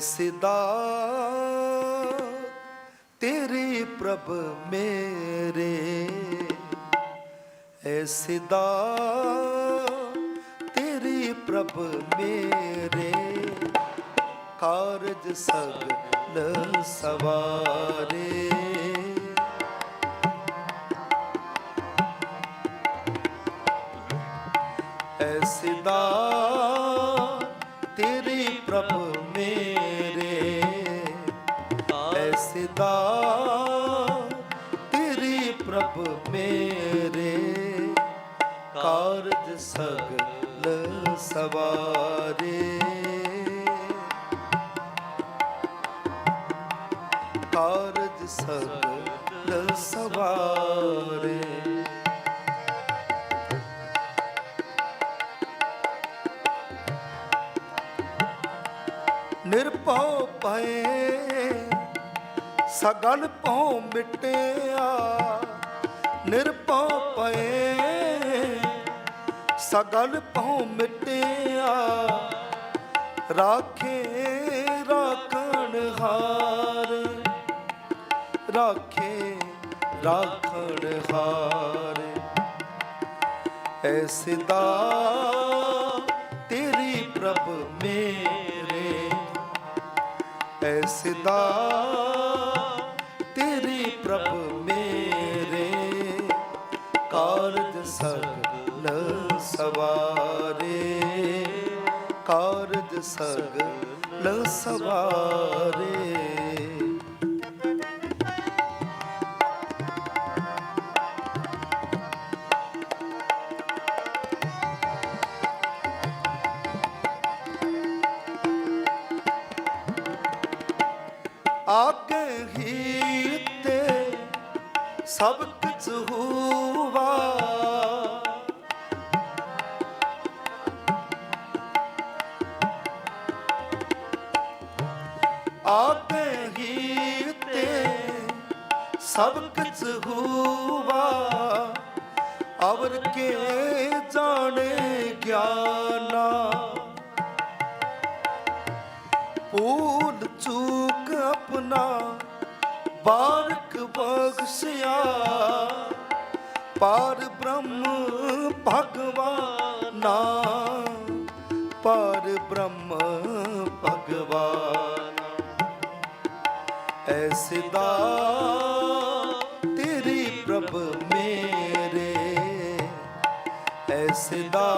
ਸਿਦਾ ਤੇਰੀ ਪ੍ਰਭ ਮੇਰੇ। ਐਸਿਦਾ ਤੇਰੀ ਪ੍ਰਭ ਮੇਰੇ। ਕਾਰਜ ਸਗਲ ਸਵਾਰੇ। ਐਸਿਦਾ ਤੇਰੀ ਸਗਲ ਸਵਾਰੇ। ਕਾਰਜ ਸਗਲ ਸਵਾਰੇ। ਨਿਰਭਉ ਪਏ ਸਗਲ ਭਉ ਮਿਟਿਆ। ਨਿਰਭਉ ਪਏ ਸਗਲ ਭਉ ਮਿਟਿਆ, ਰਾਖੇ ਰਾਖਣ ਹਾਰ। ਰਾਖੇ ਰਾਖਣ ਹਾਰ। ਐਸੀ ਦਾ ਤੇਰੀ ਪ੍ਰਭ ਮੇਰੇ। ਐਸੀ ਦਾ ਤੇਰੀ ਪ੍ਰਭ ਮੇਰੇ। ਕਾਰਜ ਸਗਲ ਸਵਾਰੇ ਕਾਰਜ ਸਗਲ ਸਵਾਰੇ। ਆਗੇ ਹੀ ਤੇ ਸਭ ਕੁਝ ਹੋਵਾ ਸਭ ਕੁਝ ਹੋਵਾ। ਅਵਰ ਕੇ ਜਾਣੇ ਗਿਆਨਾ ਪੂਲ ਚੂਕ ਆਪਣਾ, ਬਾਰਕ ਬਖਸ਼ਿਆ। ਪਾਰ ਬ੍ਰਹਮ ਭਗਵਾਨਾ। ਪਾਰ ਬ੍ਰਹਮ ਭਗਵਾਨ। ਐਸੇ ਦਾ ਐਸੇ ਦਾ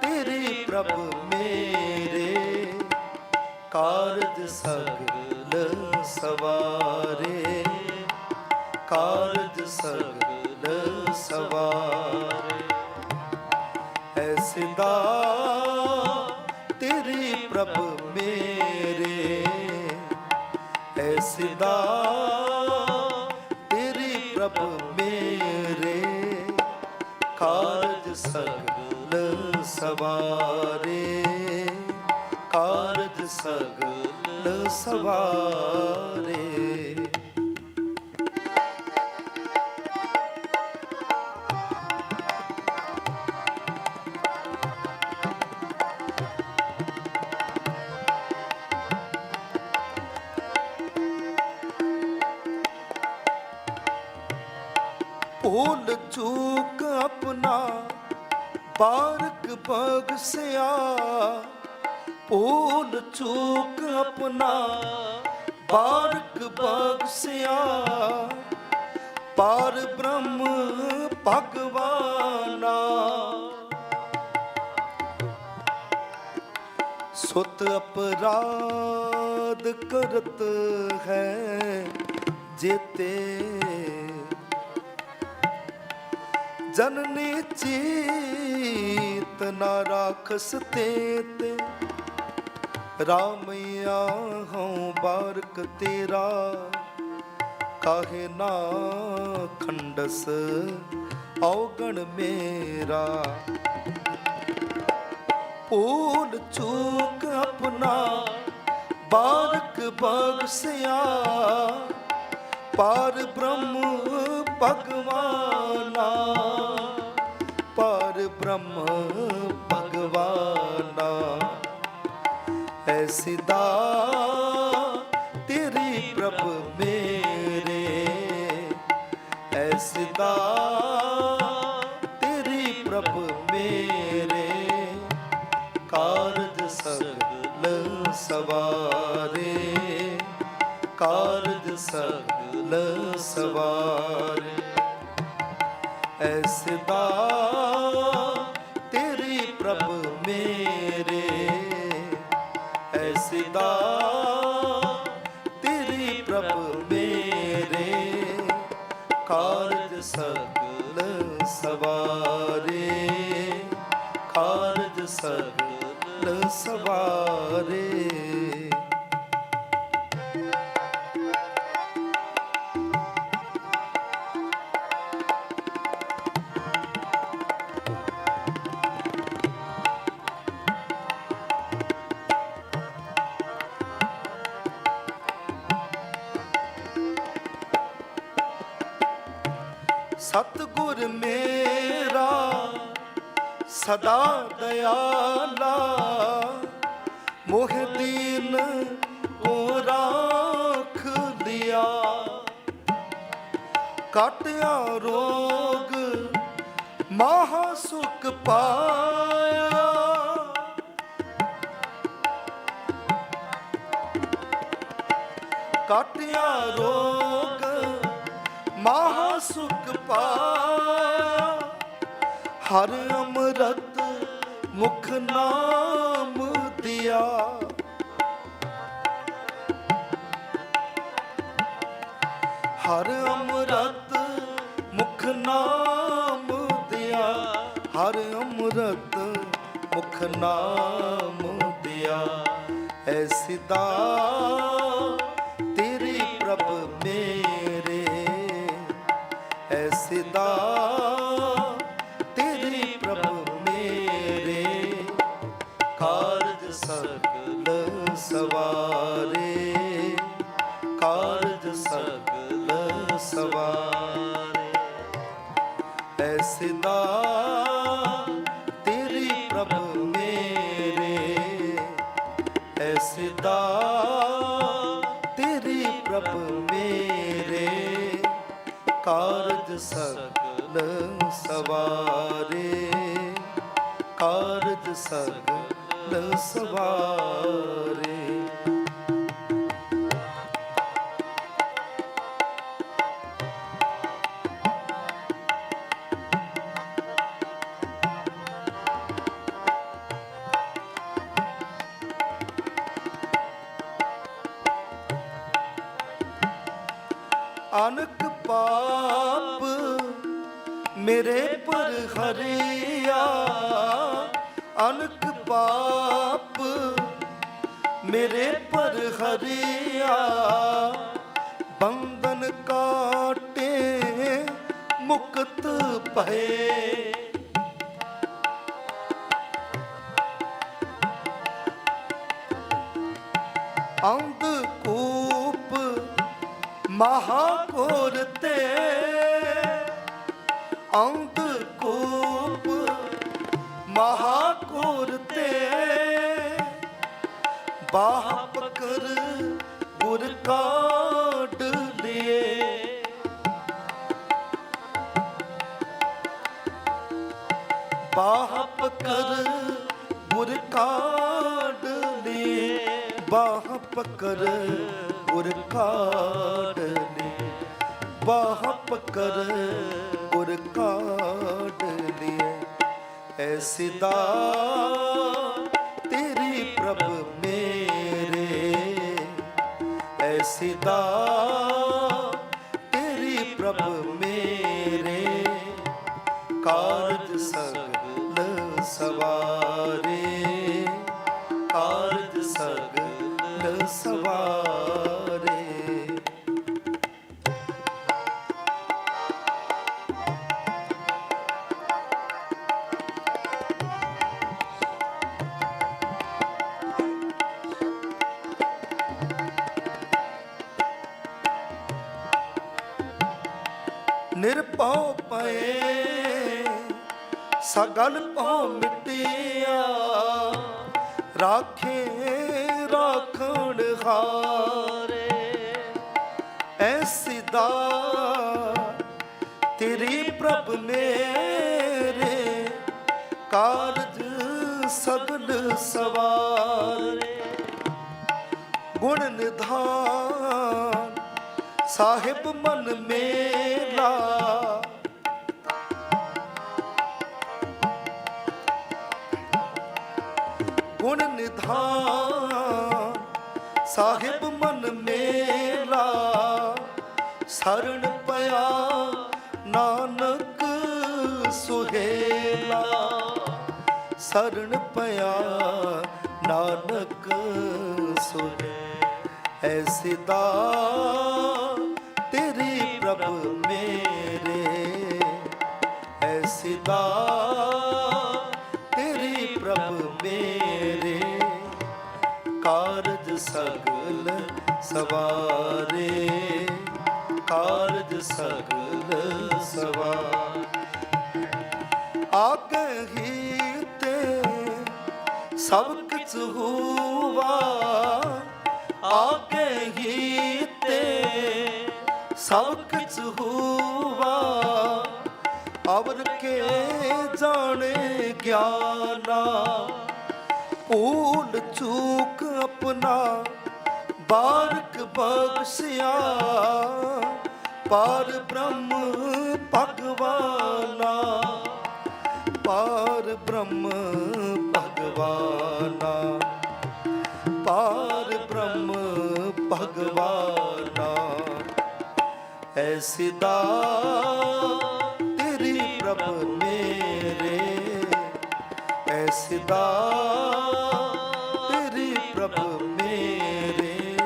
ਤੇਰੀ ਪ੍ਰਭ ਮੇਰੇ ਕਾਰਜ ਸਗਲ ਸਵਾਰੇ, ਕਾਰਜ ਸਗਲ ਸਵਾਰੇ। ਐਸੇ ਦਾ ਤੇਰੀ ਪ੍ਰਭ ਮੇਰੇ। ਐਸੇ ਦਾ ਤੇਰੀ ਪ੍ਰਭ ਸਗਲ ਕਾਰਜ ਸਗਲ ਸਵਾਰੇ। ਭੂਲ ਚੂਕ ਆਪਣਾ ਬਾਰਕ ਬਗਸਿਆ ਭੂਲ ਚੂਕ ਆਪਣਾ। ਬਾਰਕ ਬਗਸਿਆ, ਪਾਰ ਬ੍ਰਹਮ ਭਗਵਾਨਾ। ਸੁਤ ਅਪਰਾਧ ਕਰਤ ਹੈ ਜੇਤੇ ਜਨਨੀ ਚੀਤ ਨਾ ਰਾਖਸ ਤੇ ਤੇ ਰਾਮਿਆ ਹਉ ਬਾਰਕ ਤੇਰਾ, ਕਾਹੇ ਨਾ ਖੰਡਸ ਔਗਣ ਮੇਰਾ। ਭੂਲ ਚੂਕ ਆਪਣਾ, ਬਾਰਕ ਬਗਸਿਆ ਪਰ ਬ੍ਰਹਮ ਭਗਵਾਨਾ ਪਰ ਬ੍ਰਹਮ ਭਗਵਾਨਾ। ਐਸੀ ਦਾ ਤੇਰੀ ਪ੍ਰਭ ਮੇਰੇ ਐਸੀ ਦਾ ਸਗਲ ਸਵਾਰੇ। ਐਸੇ ਦਾ ਤੇਰੀ ਪ੍ਰਭ ਮੇਰੇ। ਐਸੇ ਦਾ ਤੇਰੀ ਪ੍ਰਭ ਮੇਰੇ। ਕਾਰਜ ਸਗਲ ਸਵਾਰੇ। ਕਾਰਜ ਸਗਲ ਸਵਾਰੇ। ਮੇਰਾ ਸਦਾ ਦਇਆਲਾ। ਮੋਹ ਦੀਨ ਕੋ ਰਾਖ ਲਿਆ ਕਾਟਿਆ ਰੋਗ ਮਹਾ ਸੁਖ ਪਾਇਆ। ਕਾਟਿਆ ਰੋਗ ਮਹਾ ਸੁਖ ਪਾ ਹਰ ਅੰਮ੍ਰਿਤ ਮੁਖ ਨਾਮ ਦਿਆ। ਹਰ ਅੰਮ੍ਰਿਤ ਮੁਖ ਨਾਮ ਦਿਆ। ਹਰ ਅੰਮ੍ਰਿਤ ਮੁਖ ਨਾਮ ਦਿਆ। ਐਸੀ ਦਾ ਐਸੇ ਤੇਰੀ ਪ੍ਰਭ ਮੇਰੇ। ਐਸਦਾ ਤੇਰੀ ਪ੍ਰਭ ਮੇਰੇ। ਕਾਰਜ ਸਗਲ ਸਵਾਰੇ। ਕਾਰਜ ਸਗਲ ਸਵਾਰੇ। ਮੇਰੇ ਪਰ ਹਰਿਆ, ਅਨਕ ਪਾਪ ਮੇਰੇ ਪਰ ਹਰਿਆ, ਬੰਧਨ ਕਾਟੇ ਮੁਕਤ ਪਏ ਅੰਧ ਕੂਪ ਮਹਾਕੋਰ ਤੇ ਅੰਧ ਕੂਪ ਮਹਾਕੋਰ ਤੇ ਬਾਹ ਪਕਰ ਗੁਰ ਕਾਢ ਲਿਏ। ਬਾਹ ਪਕਰ ਗੁਰ ਕਾਢ ਲਿਏ। ਬਾਹ ਪਕਰ ਗੁਰ ਕਾਢ ਲਿਏ। ਬਾਹ ਪਕਰ ਗੁਰ ਕਾਢ ਲਿਏ। ਐਸੀ ਦਾ ਤੇਰੀ ਪ੍ਰਭ ਮੇਰੇ। ਐਸੀ ਦਾ ਤੇਰੀ ਪ੍ਰਭ ਮੇਰੇ। ਕਾਰਜ ਸਗਲ ਸਵਾਰੇ। ਨਿਰਭਉ ਪਏ। ਸਗਲ ਭਉ ਮਿਟਿਆ। ਰਾਖੇ ਰਖਣ ਹਾਰੇ। ਐਸੀ ਦਾ ਤੇਰੀ ਪ੍ਰਭ ਮੇਰੇ ਕਾਰਜ ਸਗਲ ਸਵਾਰੇ। ਗੁਣ ਨਿਧਾਨ ਸਾਹਿਬ ਮਨ ਮੇਰਾ ਗੁਣ ਨਿਧਾਨ, ਸਾਹਿਬ ਮਨ ਮੇਰਾ ਸਰਣ ਪਿਆ ਨਾਨਕ ਸੁਹੇਲਾ। ਸਰਣ ਪਿਆ ਨਾਨਕ ਸੁਹੇ ਐਸੀ ਦਾ ਤੇਰੀ ਪ੍ਰਭ ਮੇਰੇ ਐ ਦਾ ਤੇਰੀ ਪ੍ਰਭ ਮੇਰੇ। ਕਾਰਜ ਸਗਲ ਸਵਾਰੇ, ਕਾਰਜ ਸਗਲ ਸਵਾਰ। ਆਗ ਹੀ ਤੇ ਸਭ ਕਿਛ ਹੁਆ ਸਭ ਕਿਛ ਹੁਆ ਅਵਰ ਕੇ ਜਾਣੇ ਗਿਆਨਾ ਭੂਲ ਚੂਕ ਆਪਣਾ, ਬਾਰਕ ਬਖਸ਼ਿਆ, ਪਾਰ ਬ੍ਰਹਮ ਭਗਵਾਨਾ। ਪਾਰ ਬ੍ਰਹਮ ਭਗਵਾਨਾ, ਪਾਰ ਬ੍ਰਹਮ ਭਗਵਾਨ। ਐ ਦਾ ਤੇਰੀ ਪ੍ਰਭ ਮੇਰੇ ਐ ਦਾ ਤੇਰੀ ਪ੍ਰਭ ਮੇਰੇ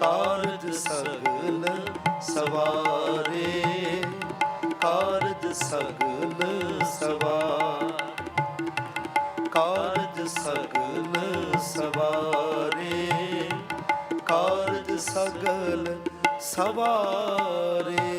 ਕਾਰਜ ਸਗਲ ਸਵਾਰੇ ਕਾਰਜ ਸਗਲ ਸਵਾਰ ਕਾਰਜ ਸਗਲ ਸਵਾਰੇ ਕਾਰਜ ਸਗਲ ਸਵਾਰੇ